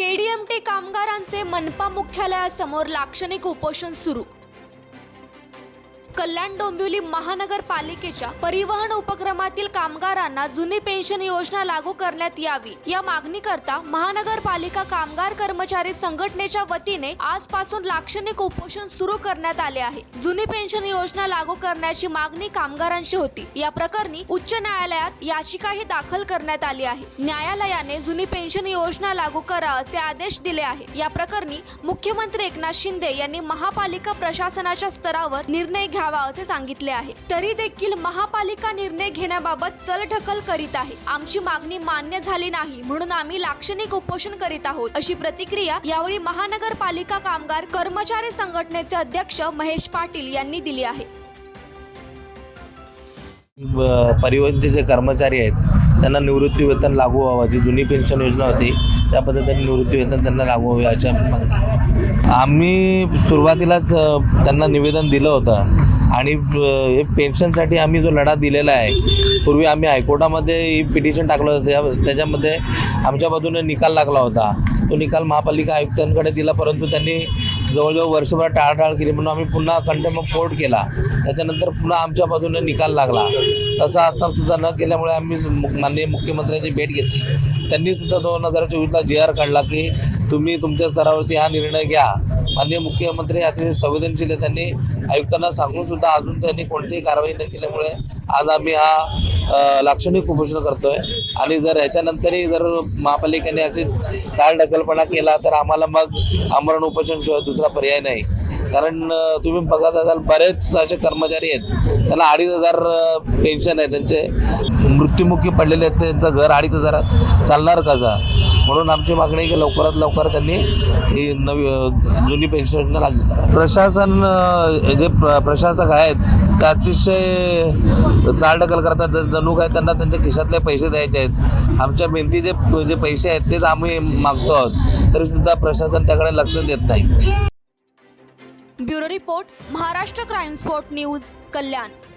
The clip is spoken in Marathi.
केडीएमटी कामगारांचे मनपा मुख्यालयासमोर लाक्षणिक उपोषण सुरू. कल्याण डोंबिवली महानगरपालिकेच्या परिवहन उपक्रमातील कामगारांना जुनी पेन्शन योजना लागू करण्यात यावी. या मागणीकरता महानगरपालिका कामगार कर्मचारी संघटनेच्या वतीने आजपासून लाक्षणिक उपोषण सुरू करण्यात आले आहे. जुनी पेन्शन योजना लागू करण्याची मागणी कामगारांची होती. या प्रकरणी उच्च न्यायालयात याचिकाही दाखल करण्यात आली आहे. न्यायालयाने जुनी पेन्शन योजना लागू करा असे आदेश दिले आहे. या प्रकरणी मुख्यमंत्री एकनाथ शिंदे यांनी महापालिका प्रशासनाच्या स्तरावर निर्णय घ्यावा असे सांगितले आहे. तरी देखील महापालिका निर्णय घेण्याबाबत चलढकल करीत आहे. आमची मागणी मान्य झाली नाही म्हणून आम्ही लाक्षणिक उपोषण करीत आहोत अशी प्रतिक्रिया यावेळी महानगरपालिका कामगार कर्मचारी संघटनेचे अध्यक्ष महेश पाटील यांनी दिली आहे. परिवहनचे जे कर्मचारी आहेत त्यांना निवृत्ती वेतन लागू व्हावं जी जुनी पेन्शन योजना होती त्या पद्धतीने निवृत्ती वेतन त्यांना लागू व्हावे अशा मागणी आम्ही सुरुवातीलाच त्यांना निवेदन दिलं होतं. आणि हे पेन्शनसाठी आम्ही जो लढा दिलेला आहे पूर्वी आम्ही हायकोर्टामध्ये पिटिशन टाकलं होतं. त्या- त्याच्यामध्ये आमच्या बाजूने निकाल लागला होता. तो निकाल महापालिका आयुक्तांकडे दिला परंतु त्यांनी जवळजवळ वर्षभर टाळाटाळ केली. म्हणून आम्ही पुन्हा कंटेम कोर्ट केला. त्याच्यानंतर पुन्हा आमच्या बाजूने निकाल लागला. तसा असताना सुद्धा न केल्यामुळे आम्ही माननीय मुख्यमंत्र्यांची भेट घेतली. त्यांनी सुद्धा दोन हजार चोवीसला जी आर काढला की तुम्ही तुमच्या स्तरावरती हा निर्णय घ्या. माननीय मुख्यमंत्री अतिशय संवेदनशील आहे त्यांनी आयुक्तांना सांगून सुद्धा अजून त्यांनी कोणतीही कारवाई न केल्यामुळे आज आम्ही हा लाक्षणिक उपोषण करतोय. आणि जर याच्यानंतरही जर महापालिकेने याची चालढकलपणा केला तर आम्हाला मग आमरण उपोषण शिवाय दुसरा पर्याय नाही. कारण तुम्ही बघत असाल बरेच असे कर्मचारी आहेत. त्यांना अडीच हजार पेन्शन आहे त्यांचे. मृत्युमुखी पडलेले आहेत त्यांचं घर अडीच हजारात. चालणार कसा? म्हणून आमची मागणी आहे की लवकरात लवकर त्यांनी ही नवी जुनी पेन्शन योजना लागू करा. प्रशासन जे प्र प्रशासक आहेत ते अतिशय चालढकल करतात. ज- जणू काय त्यांना त्यांच्या खिशातले पैसे द्यायचे आहेत. आमच्या मेहनतीचे जे पैसे आहेत तेच आम्ही मागतो आहोत. तरीसुद्धा प्रशासन त्याकडे लक्ष देत नाही. Bureau report Maharashtra crime spot news Kalyan.